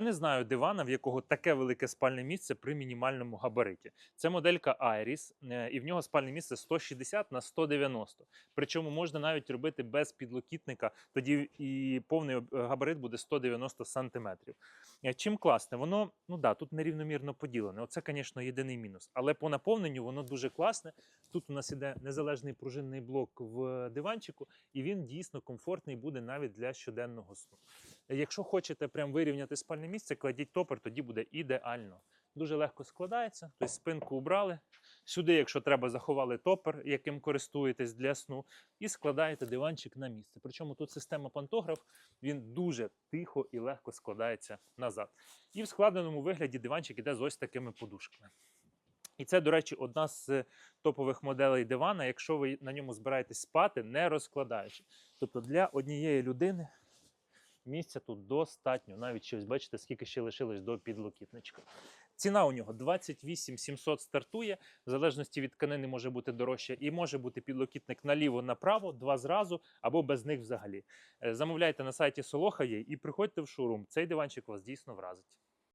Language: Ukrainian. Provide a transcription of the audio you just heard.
Не знаю дивана, в якого таке велике спальне місце при мінімальному габариті. Це моделька Iris, е, і в нього спальне місце 160 на 190. Причому можна навіть робити без підлокітника, тоді і повний габарит буде 190 сантиметрів. Е, Чим класне? Воно, ну да, тут нерівномірно поділене. Оце, звісно, єдиний мінус. Але по наповненню воно дуже класне. Тут у нас іде незалежний пружинний блок в диванчику, і він дійсно комфортний буде навіть для щоденного сну. Якщо хочете прям вирівняти спальне місце, кладіть топер, тоді буде ідеально. Дуже легко складається, тобто спинку убрали. Сюди, якщо треба, заховали топер, яким користуєтесь для сну, і складаєте диванчик на місце. Причому тут система пантограф, він дуже тихо і легко складається назад. І в складеному вигляді диванчик іде з ось такими подушками. І це, до речі, одна з топових моделей дивана, якщо ви на ньому збираєтесь спати, не розкладаючи. Тобто для однієї людини місця тут достатньо. Навіть щось бачите, скільки ще лишилось до підлокітничка. Ціна у нього 28 700 стартує. В залежності від тканини може бути дорожче, і може бути підлокітник наліво-направо, два зразу або без них взагалі. Е, Замовляйте на сайті Солоха є і приходьте в шоурум. Цей диванчик вас дійсно вразить.